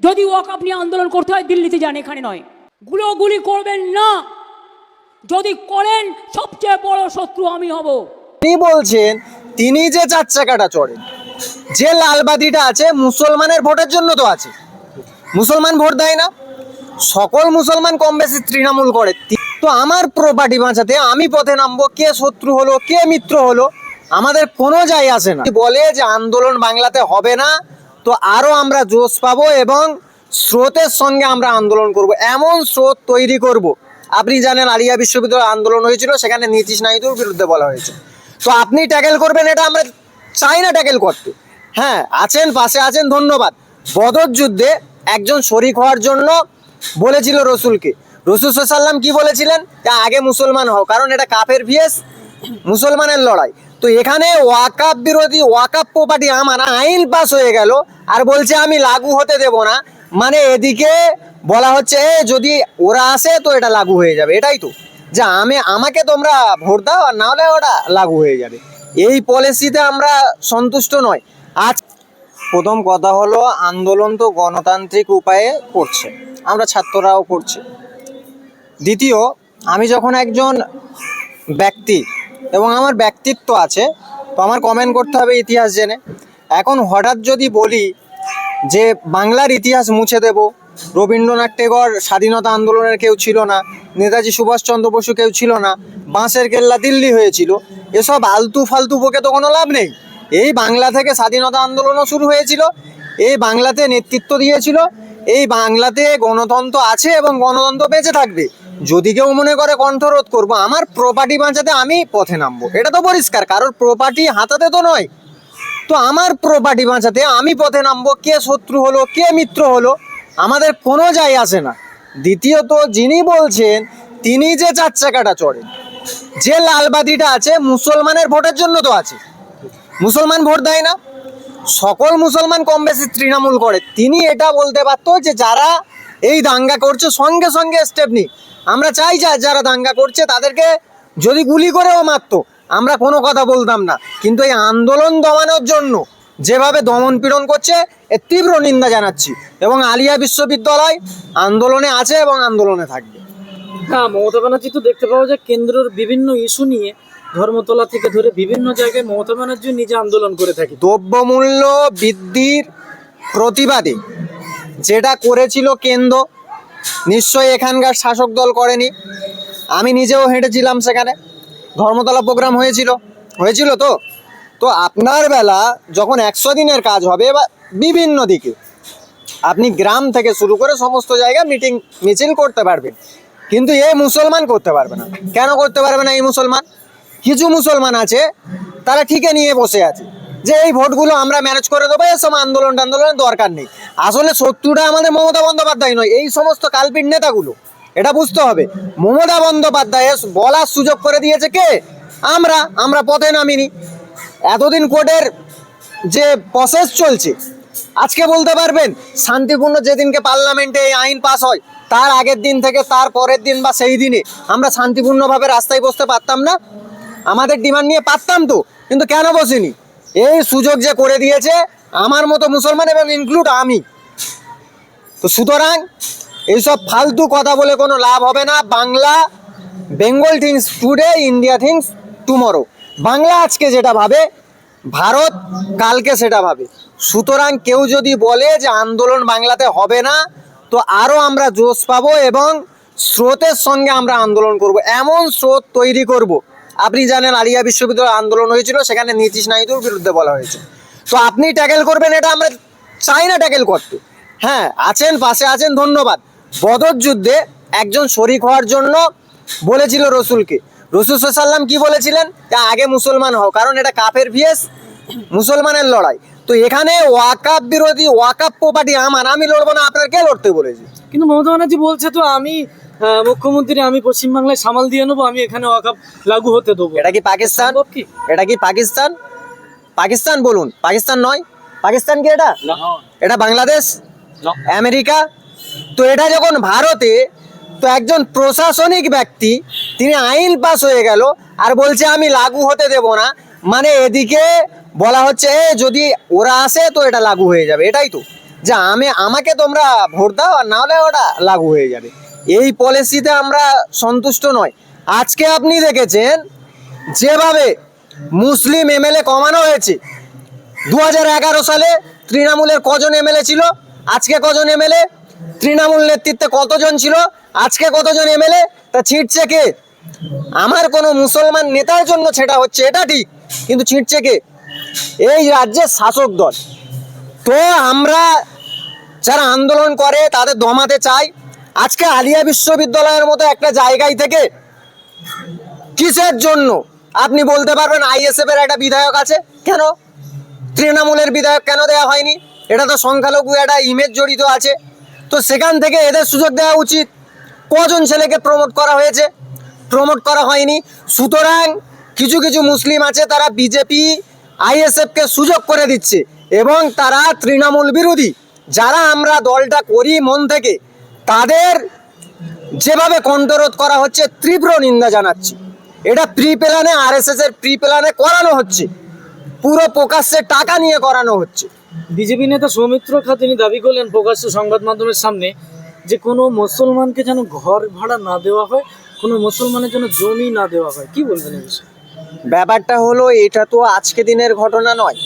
যদি ওয়াকাপ নিয়ে আন্দোলন করতে হয়, দিল্লিতে যান, এখানে নয়। গুলোগুলি করবেন না। যদি করেন, সবচেয়ে বড় শত্রু আমি হব। তিনি বলছেন, তিনি যে চার চাকাটা চড়েন, যে লালবাতিটা আছে, মুসলমানের ভোটের জন্য তো আছে। মুসলমান ভোট দেয় না। সকল মুসলমান কম বেশি তৃণমূল করে। তো আমার প্রপার্টি বাঁচাতে আমি পথে নামবো, কে শত্রু হলো, কে মিত্র হলো, আমাদের কোনো যায় আসে না। বলে যে আন্দোলন বাংলাতে হবে না তো আরও আমরা জোশ পাবো এবং স্রোতের সঙ্গে আমরা আন্দোলন করব। এমন স্রোত তৈরি করব। আপনি জানেন আলিয়া বিশ্ববিদ্যালয় আন্দোলন হয়েছিল, সেখানে নীতিশ নাইডুর বিরুদ্ধে বলা হয়েছে। তো আপনি ট্যাকেল করবেন, এটা আমরা চাই না ট্যাকেল করতে। হ্যাঁ আছেন, পাশে আছেন, ধন্যবাদ। বদর যুদ্ধে একজন শরিক হওয়ার জন্য বলেছিল রসুলকে। রসুল সাল্লাম কি বলেছিলেন? যে আগে মুসলমান হও, কারণ এটা কাফের ভিএস, মুসলমানের লড়াই। তো এখানে ওয়াকাপ বিরোধী ওয়াকাপ প্রপার্টি আমার আইন পাস হয়ে গেল আর বলছে আমি লাগু হতে দেব না। মানে এদিকে বলা হচ্ছে যদি ওরা আসে তো এটা লাগু হয়ে যাবে। এটাই তো। যে, আমি, আমাকে তোমরা ভোট দাও আর না হলে ওটা লাগু হয়ে যাবে। এই পলিসিতে আমরা সন্তুষ্ট নয়। আজ প্রথম কথা হলো, আন্দোলন তো গণতান্ত্রিক উপায়ে করছে। আমরা ছাত্ররাও করছে। দ্বিতীয়, আমি যখন একজন ব্যক্তি, এবং আমার ব্যক্তিত্ব আছে, তো আমার কমেন্ট করতে হবে ইতিহাস জেনে। এখন হঠাৎ যদি বলি যে বাংলার ইতিহাস মুছে দেব, রবীন্দ্রনাথ টেগর স্বাধীনতা আন্দোলনের কেউ ছিল না, নেতাজি সুভাষচন্দ্র বসু কেউ ছিল না, বাঁশের কেল্লা দিল্লি হয়েছিল, এসব আলতু ফালতু বকে তো কোনো লাভ নেই। এই বাংলা থেকে স্বাধীনতা আন্দোলনও শুরু হয়েছিল, এই বাংলাতে নেতৃত্ব দিয়েছিল, এই বাংলাতে গণতন্ত্র আছে এবং গণতন্ত্র বেঁচে থাকবে। যদি কেউ মনে করে কণ্ঠরোধ করব, আমার প্রপার্টি বাঁচাতে আমি পথে নামবো, এটা তো পরিষ্কার, কারোর প্রপার্টি হাতাতে তো নয়। তো আমার প্রপার্টি বাঁচাতে আমি পথে নামবো, কে শত্রু হলো, কে মিত্র হলো, আমাদের কোনো যায় আসে না। দ্বিতীয়ত, যিনি বলছেন, তিনি যে চার চাকাটা চড়েন যে লালবাতিটা আছে, মুসলমানের ভোটের জন্য তো আছে। মুসলমান ভোট দেয় না। সকল মুসলমান কম বেশি তৃণমূল করে। তিনি এটা বলতে পারতো যে, যারা এই দাঙ্গা করছে, সঙ্গে সঙ্গে স্টেপ নি আমরা চাই যা, যারা দাঙ্গা করছে, তাদেরকে যদি গুলি করেও মারতো আমরা কোনো কথা বলতাম না। কিন্তু এই আন্দোলন দমানোর জন্য যেভাবে দমন পীড়ন করছে এর তীব্র নিন্দা জানাচ্ছি। এবং আলিয়া বিশ্ববিদ্যালয় আন্দোলনে আছে এবং আন্দোলনে থাকবে। হ্যাঁ মমতা ব্যানার্জি তো দেখতে পাওয়া যায় কেন্দ্রের বিভিন্ন ইস্যু নিয়ে ধর্মতলা থেকে ধরে বিভিন্ন জায়গায় মমতা ব্যানার্জি নিজে আন্দোলন করে থাকে। দ্রব্যমূল্য বৃদ্ধির প্রতিবাদে যেটা করেছিল কেন্দ্র নিশ্চয়ই এখানকার শাসক দল করেনি। আমি নিজেও হেঁটেছিলাম সেখানে। ধর্মতলা প্রোগ্রাম হয়েছিল। হয়েছিল তো? তো আপনার বেলা যখন একশো দিনের কাজ হবে বা বিভিন্ন দিকে, আপনি গ্রাম থেকে শুরু করে সমস্ত জায়গায় মিটিং মিছিল করতে পারবেন। কিন্তু এ মুসলমান করতে পারবে না। কেন করতে পারবে না এই মুসলমান? কিছু মুসলমান আছে, তারা ঠিকই নিয়ে বসে আছে যে এই ভোটগুলো আমরা ম্যানেজ করে দেবো এসব আন্দোলন টান্দোলনের দরকার নেই। আসলে শত্রুটা আমাদের মমতা বন্দ্যোপাধ্যায় নয়, এই সমস্ত কালপিট নেতাগুলো। এটা বুঝতে হবে। মমতা বন্দ্যোপাধ্যায় বলার সুযোগ করে দিয়েছে কে? আমরা আমরা পথে নামিনি। এতদিন কোর্টের যে প্রসেস চলছে, আজকে বলতে পারবেন, শান্তিপূর্ণ যেদিনকে পার্লামেন্টে এই আইন পাস হয়, তার আগের দিন থেকে তার পরের দিন বা সেই দিনে আমরা শান্তিপূর্ণভাবে রাস্তায় বসতে পারতাম না। আমাদের ডিমান্ড নিয়ে পারতাম তো, কিন্তু কেন বসিনি? এই সুযোগ যে করে দিয়েছে, আমার মতো মুসলমান এবং ইনক্লুড আমি। তো সুতরাং এইসব ফালতু কথা বলে কোনো লাভ হবে না। Bangla, Bengal thinks today, India thinks tomorrow. Bangla আজকে যেটা ভাবে, ভারত কালকে সেটা ভাবে। সুতরাং কেউ যদি বলে যে আন্দোলন বাংলাতে হবে না, তো আরও আমরা জোশ পাবো এবং স্রোতের সঙ্গে আমরা আন্দোলন করব। এমন স্রোত তৈরি করব। আপনি জানেন আলিয়া বিশ্ববিদ্যালয় আন্দোলন হয়েছিল, সেখানে নীতিশ নাইডুর বিরুদ্ধে বলা হয়েছে। তো আপনি ট্যাকেল করবেন, এটা আমরা চাই না ট্যাকেল করতে। হ্যাঁ আছেন, পাশে আছেন, ধন্যবাদ। বদর যুদ্ধে একজন শরিক হওয়ার জন্য বলেছিল রসুলকে। রসুল সাল্লাম কি বলেছিলেন? যে আগে মুসলমান হও কারণ এটা কাফের ভিএস মুসলমানের লড়াই। তো এখানে ওয়াকাপ বিরোধী ওয়াকাপ প্রপার্টি আমার আমি লড়বো না আপনার কে লড়তে বলেছি? কিন্তু মমতা ব্যানার্জি বলছে তো আমি মুখ্যমন্ত্রী আমি পশ্চিমবাংলায় সামাল দিয়ে নেব আমি এখানে ওয়াকাপ লাগু হতে দেবো। এটা কি পাকিস্তান? এটা কি পাকিস্তান? পাকিস্তান বলুন পাকিস্তান নয় পাকিস্তান কি এটা? এটা বাংলাদেশ? আমেরিকা? তো এটা যখন ভারতে তো একজন প্রশাসনিক ব্যক্তি তিনি আইন পাস হয়ে গেল আর বলছে আমি লাগু হতে দেব না। মানে এদিকে বলা হচ্ছে "এ, যদি ওরা আসে তো এটা লাগু হয়ে যাবে। এটাই তো। যে আমি আমাকে তোমরা ভোট দাও আর নাহলে ওটা লাগু হয়ে যাবে। এই পলিসিতে আমরা সন্তুষ্ট নয়। আজকে আপনি দেখেছেন যেভাবে মুসলিম এমএলএ কমানো হয়েছে। দু হাজার এগারো সালে তৃণমূলের কজন এমএলএ ছিল? আজকে কজন এমএলএ? তৃণমূল নেতৃত্বে কতজন ছিল? আজকে কতজন এমএলএ? তা ছিটছে কে? আমার কোনো মুসলমান নেতার জন্য সেটা হচ্ছে এটা ঠিক, কিন্তু ছিটছে কে? এই রাজ্যের শাসক দল। তো আমরা যারা আন্দোলন করে, তাদের দমাতে চাই। আজকে আলিয়া বিশ্ববিদ্যালয়ের মতো একটা জায়গায় থেকে কিসের জন্য? আপনি বলতে পারবেন আইএসএফ এর একটা বিধায়ক আছে। কেন? তৃণমূলের বিধায়ক কেন দেওয়া হয়নি? এটা তো সংখ্যালঘু একটা ইমেজ জড়িত আছে। তো সেখান থেকে এদের সুযোগ দেওয়া উচিত। কজন ছেলেকে প্রমোট করা হয়েছে? প্রমোট করা হয়নি। সুতরাং কিছু কিছু মুসলিম আছে, তারা বিজেপি আইএসএফকে সুযোগ করে দিচ্ছে এবং তারা তৃণমূল বিরোধী। যারা আমরা দলটা করি মন থেকে, তাদের যেভাবে কণ্ঠরোধ করা হচ্ছে, তীব্র নিন্দা জানাচ্ছি। এটা প্রি প্ল্যানে আরএসএস এর প্রি প্ল্যানে করানো হচ্ছে। পুরো প্রকাশ্যে টাকা নিয়ে করানো হচ্ছে। বিজেপি নেতা সৌমিত্র খা তিনি দাবি করলেন প্রকাশ্য সংবাদ মাধ্যমের সামনে যে কোনো মুসলমানকে যেন ঘর ভাড়া না দেওয়া হয়, কোনো মুসলমানের জন্য জমি না দেওয়া হয়। কি বলবেন এই ব্যাপারটা হলো, এটা তো আজকে দিনের ঘটনা নয়।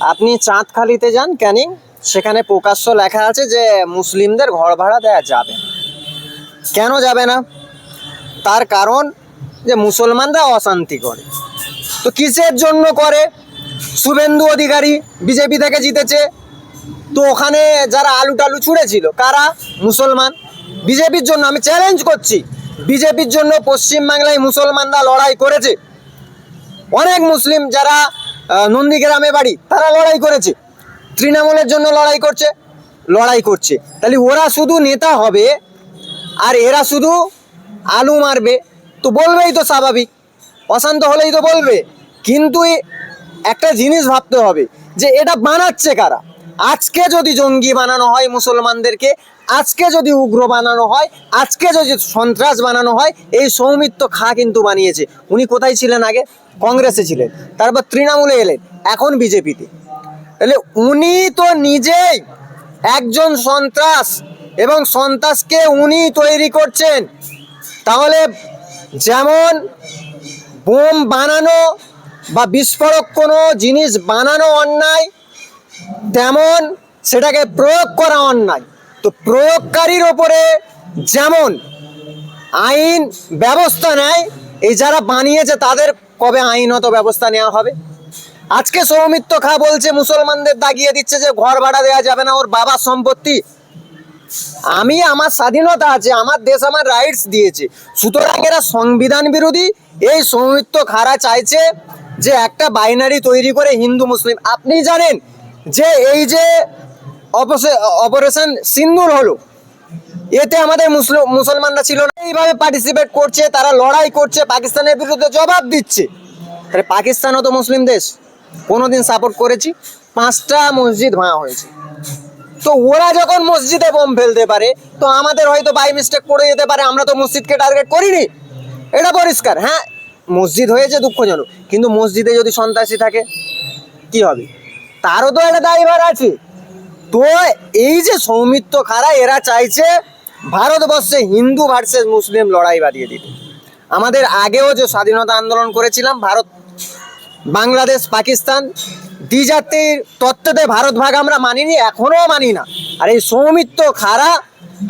আপনি চাঁদখালিতে যান ক্যানিং, সেখানে প্রকাশ্য লেখা আছে যে মুসলিমদের ঘর ভাড়া দেওয়া যাবে। কেন যাবে না? তার কারণ যে মুসলমানরা অশান্তি করে। তো কিসের জন্য করে? শুভেন্দু অধিকারী বিজেপি থেকে জিতেছে। তো ওখানে যারা আলু টালু ছুঁড়েছিল, কারা? মুসলমান। বিজেপির জন্য আমি চ্যালেঞ্জ করছি। বিজেপির জন্য পশ্চিমবাংলায় মুসলমানরা লড়াই করেছে। অনেক মুসলিম যারা নন্দীগ্রামে বাড়ি, তারা লড়াই করেছে। তৃণমূলের জন্য লড়াই করছে লড়াই করছে। তাহলে ওরা শুধু নেতা হবে, আর এরা শুধু আলু মারবে। তো বলবেই তো স্বাভাবিক। অশান্ত হলেই তো বলবে। কিন্তু একটা জিনিস ভাবতে হবে যে এটা বানাচ্ছে কারা? আজকে যদি জঙ্গি বানানো হয় মুসলমানদেরকে, আজকে যদি উগ্র বানানো হয়, আজকে যদি সন্ত্রাস বানানো হয়, এই সৌমিত্র খা কিন্তু বানিয়েছে। উনি কোথায় ছিলেন আগে? কংগ্রেসে ছিলেন। তারপর তৃণমূলে এলেন, এখন বিজেপিতে। তাহলে উনি তো নিজেই একজন সন্ত্রাস এবং সন্ত্রাসকে উনি তৈরি করছেন। তাহলে যেমন বোম বানানো বা বিস্ফোরক কোনো জিনিস বানানো অন্যায়, তেমন সেটাকে প্রয়োগ করা অন্যায়। তো প্রয়োগকারীর ওপরে যেমন আইন ব্যবস্থা নেয়, এই যারা বানিয়েছে তাদের কবে আইনত ব্যবস্থা নেওয়া হবে? আজকে সৌমিত্র খা বলছে, মুসলমানদের দাগিয়ে দিচ্ছে যে ঘর ভাড়া দেওয়া যাবে না, ওর বাবার সম্পত্তি। আমি আমার স্বাধীনতা আছে, আমার দেশ আমার রাইটস দিয়েছে। সুতরাং এরা সংবিধান বিরোধী। এই সৌমিত্র খারা চাইছে যে একটা বাইনারি তৈরি করে হিন্দু, মুসলিম। আপনি জানেন যে এই যে অপারেশন সিন্দুর হলো, এতে আমাদের মুসল- মুসলমানরা ছিল না। এইভাবে পার্টিসিপেট করছে, তারা লড়াই করছে, পাকিস্তানের বিরুদ্ধে জবাব দিচ্ছে। আরে পাকিস্তানও তো মুসলিম দেশ। কোনোদিন সাপোর্ট করেছি, পাঁচটা মসজিদ ভাঙা হয়েছে। তো ওরা যখন মসজিদে বোম ফেলতে পারে, তো আমাদের হয়তো বাই মিস্টেক পড়ে যেতে পারে, আমরা তো মসজিদকে টার্গেট করিনি। এটা পরিষ্কার হ্যাঁ? মসজিদ হয়েছে দুঃখজনক। কিন্তু মসজিদে যদি সন্ত্রাসী থাকে, কি হবে? তারও তো একটা দায়ভার আছে। তো এই যে সৌমিত্র খারা এরা চাইছে ভারতবর্ষে হিন্দু ভার্সেস মুসলিম লড়াই বাড়িয়ে দিতে। আমাদের আগেও যে স্বাধীনতা আন্দোলন করেছিলাম, ভারত, বাংলাদেশ, পাকিস্তান দ্বিজাতির তত্ত্বতে ভারত ভাগ আমরা মানিনি এখনও মানি না। আর এই সৌমিত্র খারা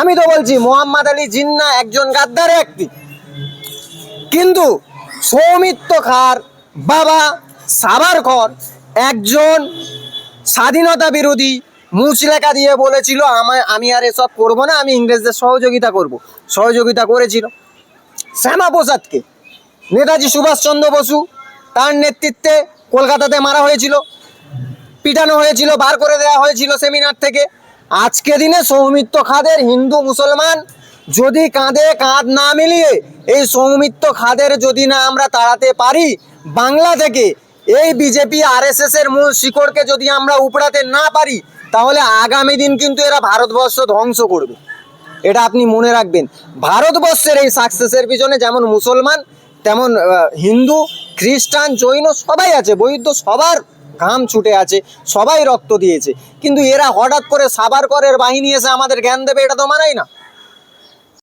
আমি তো বলছি, মোহাম্মদ আলী জিন্না একজন গাদ্দার ব্যক্তি। কিন্তু সৌমিত্র খার বাবা সাবারকর একজন স্বাধীনতা বিরোধী মুচলেখা দিয়ে বলেছিল, আমায়, আমি আর এসব করব না, আমি ইংরেজদের সহযোগিতা করব। সহযোগিতা করেছিল শ্যামা প্রসাদকে নেতাজি সুভাষচন্দ্র বসু তার নেতৃত্বে কলকাতাতে মারা হয়েছিল। পিটানো হয়েছিল, বার করে দেওয়া হয়েছিল সেমিনার থেকে। আজকে দিনে সৌমিত্র খাদের হিন্দু মুসলমান যদি কাঁধে কাঁধ না মিলিয়ে এই সৌমিত্র খাদের যদি না আমরা তাড়াতে পারি বাংলা থেকে এই বিজেপি আরএসএস এর মূল শিকড়কে যদি আমরা উপড়াতে না পারি, তাহলে আগামী দিন কিন্তু এরা ভারতবর্ষ ধ্বংস করবে। এটা আপনি মনে রাখবেন। ভারতবর্ষের এই সাকসেসের পিছনে যেমন মুসলমান, তেমন হিন্দু, খ্রিস্টান, জৈন সবাই আছে, বৈদ্য সবার ঘাম ছুটে আছে, সবাই রক্ত দিয়েছে। কিন্তু এরা হঠাৎ করে সাবার করের বাহিনী এসে আমাদের জ্ঞান দেবে, এটা তো মানাই না।